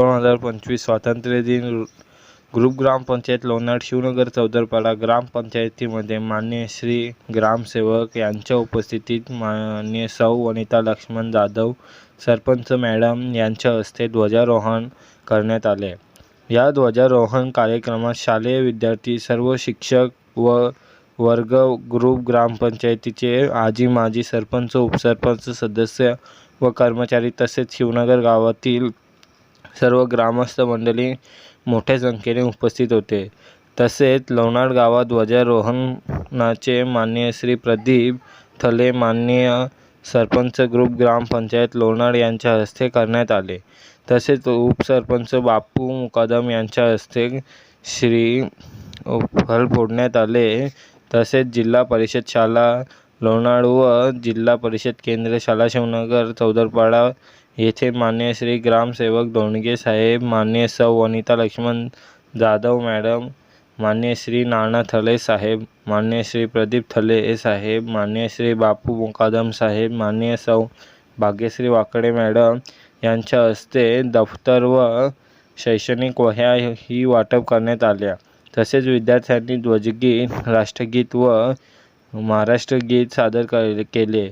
दोन हजार पंचवीस स्वातंत्र्य दिन ग्रुप ग्रामपंचायत लोणार शिवनगर चौदरपाडा ग्रामपंचायतीमध्ये मान्य श्री ग्रामसेवक यांच्या उपस्थितीत मान्य सौ वनिता लक्ष्मण जाधव सरपंच मॅडम यांच्या हस्ते ध्वजारोहण करण्यात आले. या ध्वजारोहण कार्यक्रमात शालेय विद्यार्थी सर्व शिक्षक व वर्ग ग्रुप ग्रामपंचायतीचे आजी माजी सरपंच उपसरपंच सदस्य व कर्मचारी तसेच शिवनगर गावातील सर्व ग्रामस्थ मंडळी मोठ्या संख्येने उपस्थित होते. तसेच लोणार गावात ध्वजारोहणाचे मान्य श्री प्रदीप थले माननीय सरपंच ग्रुप ग्रामपंचायत लोणार यांच्या हस्ते करण्यात आले. तसेच उपसरपंच बापू मुकादम यांच्या हस्ते श्री फल फोडण्यात आले. तसेच जिल्हा परिषद शाला लोणार व जिल्हा परिषद केंद्र शाला शिवनगर चौदरपाडा येथे मान्य श्री ग्रामसेवक धोंडगे साहेब मान्य सौ वनिता लक्ष्मण जाधव मॅडम मान्य श्री नाना थले साहेब मान्य श्री प्रदीप थले साहेब मान्य श्री बापू मुकादम साहेब मान्य सौ भाग्यश्री वाकडे मॅडम यांच्या हस्ते दफ्तर व शैक्षणिक वह्या ही वाटप करण्यात आल्या. तसेच विद्यार्थ्यांनी ध्वजगीत राष्ट्रगीत व महाराष्ट्र गीत सादर कर केले.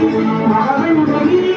आमची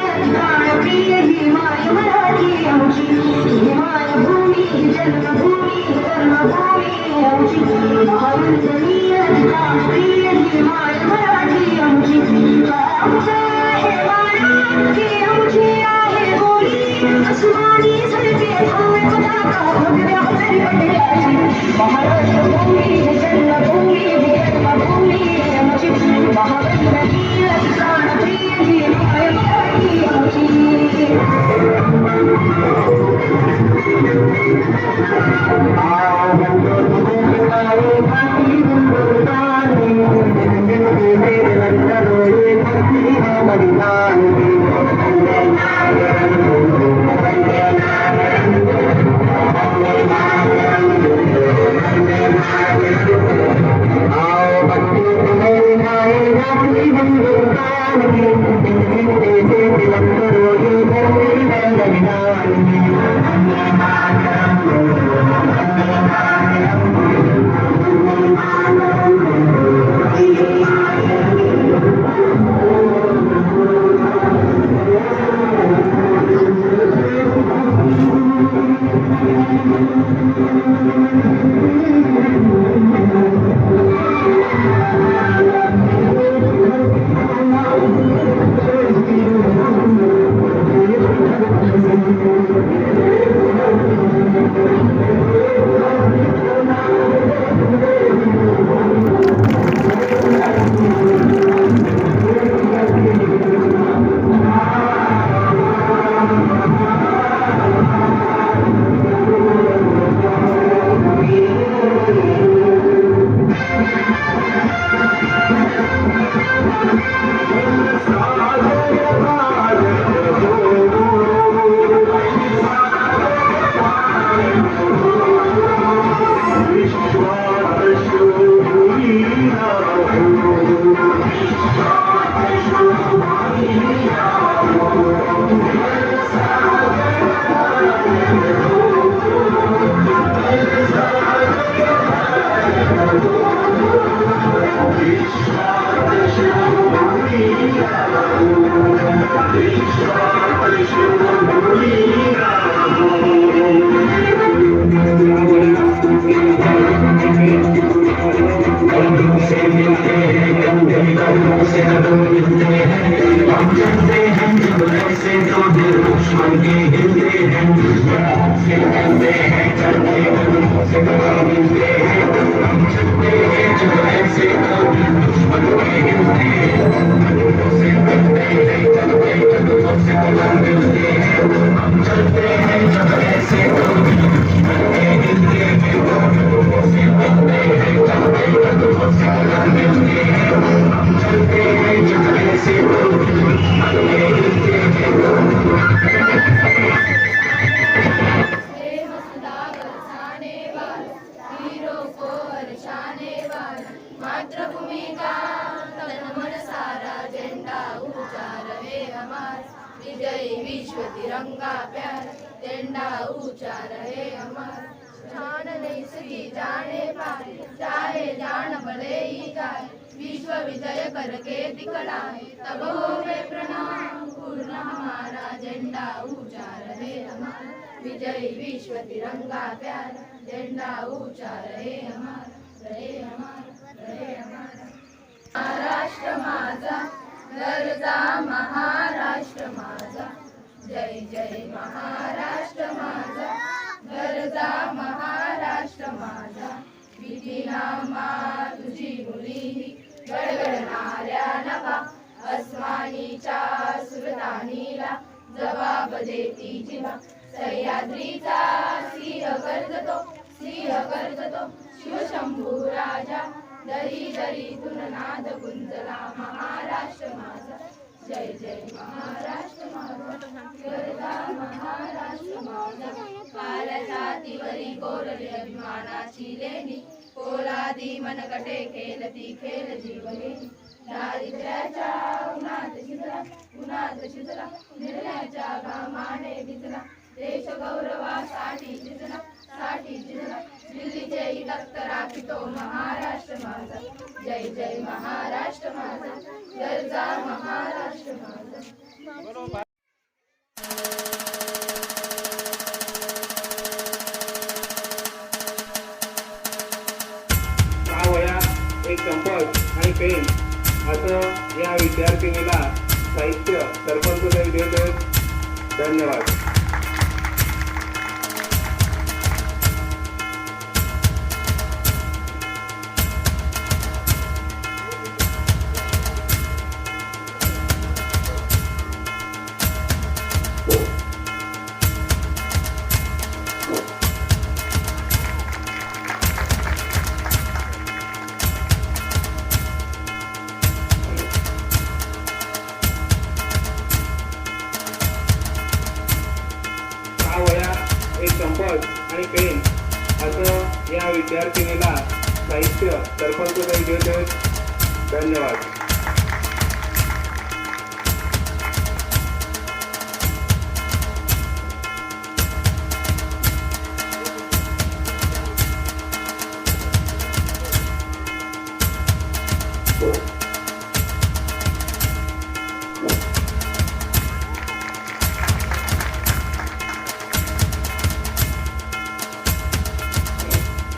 I'm झंडा ऊंचा रहे हमारा जान नहीं सकी जाने पाए चाहे जान भले ही जाए विश्व विजय करके दिखलाए तब होवे प्रणाम. पूर्ण हमारा झंडा ऊंचा रहे हमारा विजय विश्व तिरंगा प्यारा. झंडा ऊंचा रहे हमारा रहे हमारा जबाब देती जिवा. सह्याद्रीचा सिंह गर्जतो सिंह कर्जतो शिवशंभू राजा. दरी दरीतून नाद गुंजला महाराष्ट्र माझा. जय जय महाराष्ट्र माझा. महाराष्ट्र माझा. काल्या छातीवरी कोरली अभिमानाची लेणी. कोलादी मनकटे खेलती खेल जीवनी दारिद्र्याच्या उन्हात शिजला उन्हात शिजला निर्णयाच्या घामाने भिजला. देश गौरवासाठी झिजला साठी झिजला दिल्लीचे तख्त राखितो महाराष्ट्र माझा. जय जय महाराष्ट्र माझा. गरजा महाराष्ट्र माझा. सहा वया एक कंपस आणि पेन. असं या विद्यार्थिनीला साहित्य सरपंच देत आहेत. धन्यवाद. आणि पेन असं या विद्यार्थिनीला साहित्य सरपंच देत धन्यवाद.